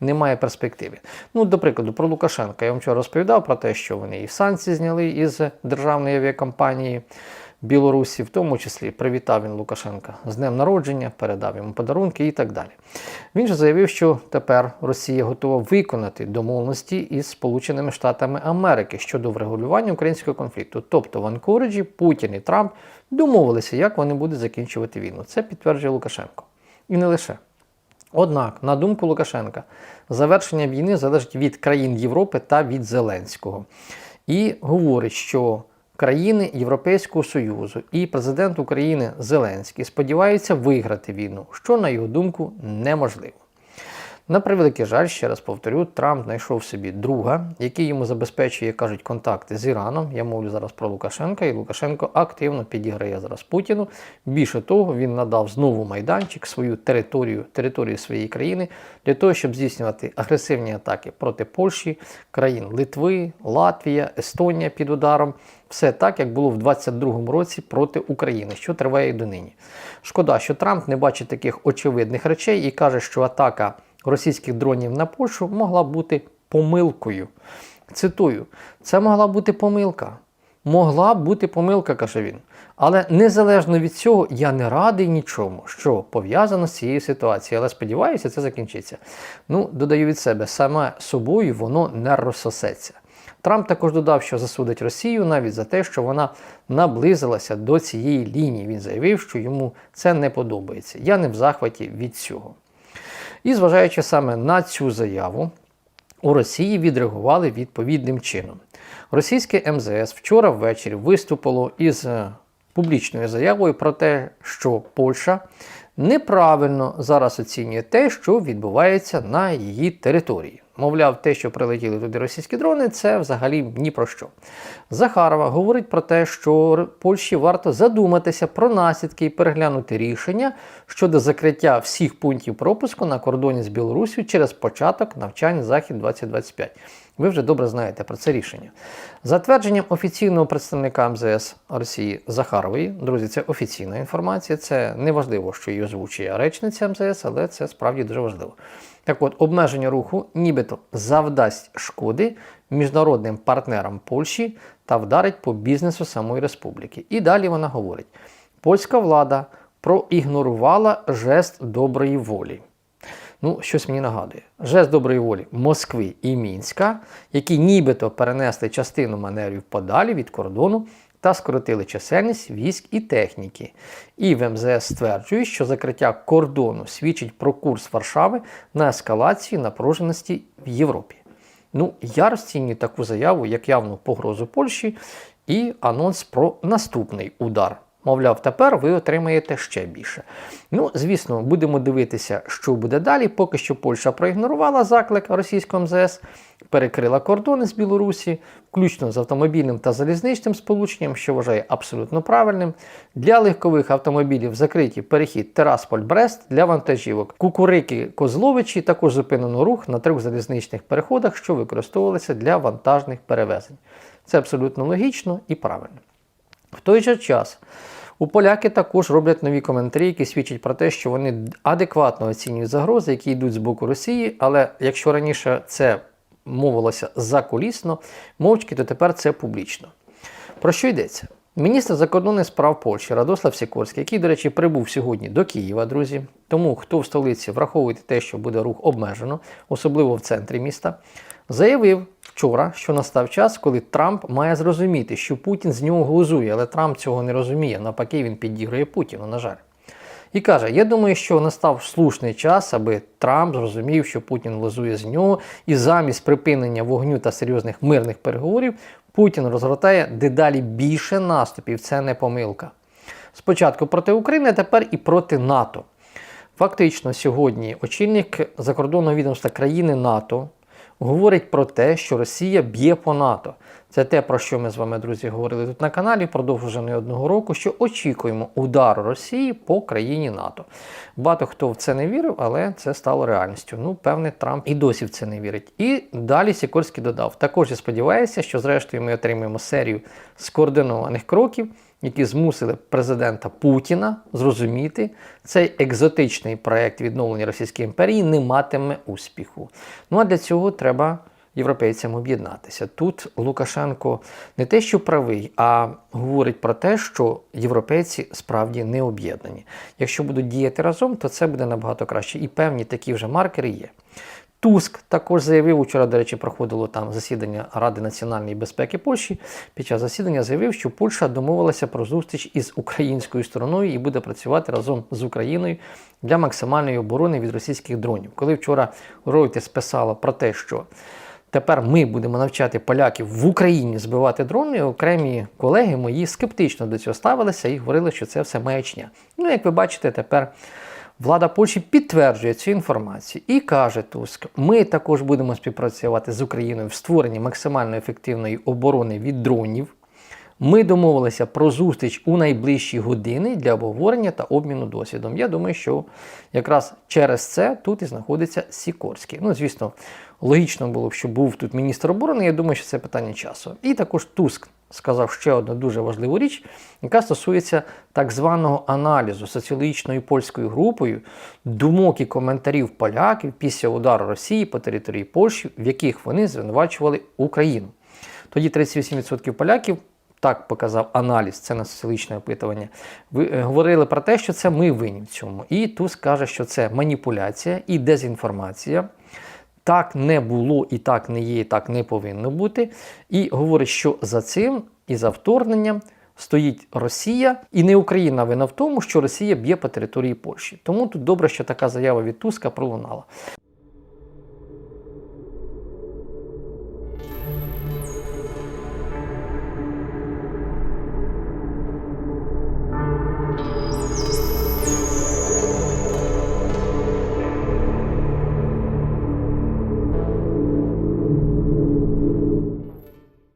немає перспективи. Ну, до прикладу, про Лукашенка. Я вам вчора розповідав про те, що вони і санкції зняли із державної авіакомпанії. Білорусі, в тому числі привітав він Лукашенка з днем народження, передав йому подарунки і так далі. Він же заявив, що тепер Росія готова виконати домовленості із Сполученими Штатами Америки щодо врегулювання українського конфлікту. Тобто в Анкориджі Путін і Трамп домовилися, як вони будуть закінчувати війну. Це підтверджує Лукашенко. І не лише. Однак, на думку Лукашенка, завершення війни залежить від країн Європи та від Зеленського. І говорить, що країни Європейського Союзу і президент України Зеленський сподіваються виграти війну, що, на його думку, неможливо. На превеликий жаль, ще раз повторю, Трамп знайшов собі друга, який йому забезпечує, як кажуть, контакти з Іраном. Я мовлю зараз про Лукашенка, і Лукашенко активно підіграє зараз Путіну. Більше того, він надав знову майданчик, свою територію, територію своєї країни для того, щоб здійснювати агресивні атаки проти Польщі, країн Литви, Латвія, Естонія під ударом. Все так, як було в 22-му році проти України, що триває і донині. Шкода, що Трамп не бачить таких очевидних речей і каже, що атака російських дронів на Польщу могла бути помилкою. Цитую, це могла бути помилка. Могла бути помилка, каже він. Але незалежно від цього, я не радий нічому, що пов'язано з цією ситуацією. Але сподіваюся, це закінчиться. Ну, додаю від себе, саме собою воно не розсосеться. Трамп також додав, що засудить Росію навіть за те, що вона наблизилася до цієї лінії. Він заявив, що йому це не подобається. Я не в захваті від цього. І зважаючи саме на цю заяву, у Росії відреагували відповідним чином. Російське МЗС вчора ввечері виступило із е, публічною заявою про те, що Польща неправильно зараз оцінює те, що відбувається на її території. Мовляв, те, що прилетіли туди російські дрони, це взагалі ні про що. Захарова говорить про те, що Польщі варто задуматися про наслідки і переглянути рішення щодо закриття всіх пунктів пропуску на кордоні з Білорусію через початок навчань Захід 2025. Ви вже добре знаєте про це рішення. За твердженням офіційного представника МЗС Росії Захарової, друзі, це офіційна інформація. Це не важливо, що її озвучує речниця МЗС, але це справді дуже важливо. Так от, обмеження руху нібито завдасть шкоди міжнародним партнерам Польщі та вдарить по бізнесу самої республіки. І далі вона говорить: польська влада проігнорувала жест доброї волі. Ну, щось мені нагадує. Жест доброї волі Москви і Мінська, які нібито перенесли частину маневрів подалі від кордону та скоротили чисельність військ і техніки. І в МЗС стверджують, що закриття кордону свідчить про курс Варшави на ескалацію напруженості в Європі. Ну, я розцінюю таку заяву як явну погрозу Польщі і анонс про наступний удар. Мовляв, тепер ви отримаєте ще більше. Ну, звісно, будемо дивитися, що буде далі. Поки що Польща проігнорувала заклик російського МЗС, перекрила кордони з Білорусі, включно з автомобільним та залізничним сполученням, що вважає абсолютно правильним. Для легкових автомобілів закриті перехід Терасполь-Брест для вантажівок. Кукурики Козловичі також зупинено рух на трьох залізничних переходах, що використовувалися для вантажних перевезень. Це абсолютно логічно і правильно. В той же час у поляки також роблять нові коментарі, які свідчать про те, що вони адекватно оцінюють загрози, які йдуть з боку Росії. Але якщо раніше це мовилося закулісно, мовчки, то тепер це публічно. Про що йдеться? Міністр закордонних справ Польщі Радослав Сікорський, який, до речі, прибув сьогодні до Києва, друзі. Тому хто в столиці враховуйте те, що буде рух обмежено, особливо в центрі міста, заявив вчора, що настав час, коли Трамп має зрозуміти, що Путін з нього глузує, але Трамп цього не розуміє. Навпаки, він підігрує Путіну, на жаль. І каже: Я думаю, що настав слушний час, аби Трамп зрозумів, що Путін глузує з нього, і замість припинення вогню та серйозних мирних переговорів Путін розгортає дедалі більше наступів. Це не помилка. Спочатку проти України, а тепер і проти НАТО. Фактично, сьогодні очільник закордонного відомства країни НАТО говорить про те, що Росія б'є по НАТО. Це те, про що ми з вами, друзі, говорили тут на каналі впродовж вже не одного року, що очікуємо удару Росії по країні НАТО. Багато хто в це не вірив, але це стало реальністю. Ну, певне, Трамп і досі в це не вірить. І далі Сікорський додав: також я сподіваюся, що зрештою ми отримаємо серію скоординованих кроків, які змусили президента Путіна зрозуміти, цей екзотичний проект відновлення Російської імперії не матиме успіху. Ну а для цього треба європейцям об'єднатися. Тут Лукашенко не те, що правий, а говорить про те, що європейці справді не об'єднані. Якщо будуть діяти разом, то це буде набагато краще. І певні такі вже маркери є. Туск також заявив, вчора, до речі, проходило там засідання Ради національної безпеки Польщі. Під час засідання заявив, що Польща домовилася про зустріч із українською стороною і буде працювати разом з Україною для максимальної оборони від російських дронів. Коли вчора Reuters писала про те, що Тепер ми будемо навчати поляків в Україні збивати дрони. Окремі колеги мої скептично до цього ставилися і говорили, що це все маячня. Ну, як ви бачите, тепер влада Польщі підтверджує цю інформацію і каже Туск: ми також будемо співпрацювати з Україною в створенні максимально ефективної оборони від дронів. Ми домовилися про зустріч у найближчі години для обговорення та обміну досвідом. Я думаю, що якраз через це тут і знаходиться Сікорський. Ну, звісно, логічно було б, що був тут міністр оборони. Я думаю, що це питання часу. І також Туск сказав ще одну дуже важливу річ, яка стосується так званого аналізу соціологічною польською групою думок і коментарів поляків після удару Росії по території Польщі, в яких вони звинувачували Україну. Тоді 38% поляків так показав аналіз, це на соціологічне опитування. Ви е, говорили про те, що це ми винні в цьому. І Туск каже, що це маніпуляція і дезінформація. Так не було, і так не є, і так не повинно бути. І говорить, що за цим і за вторгненням стоїть Росія, і не Україна вина в тому, що Росія б'є по території Польщі. Тому тут добре, що така заява від Туска пролунала.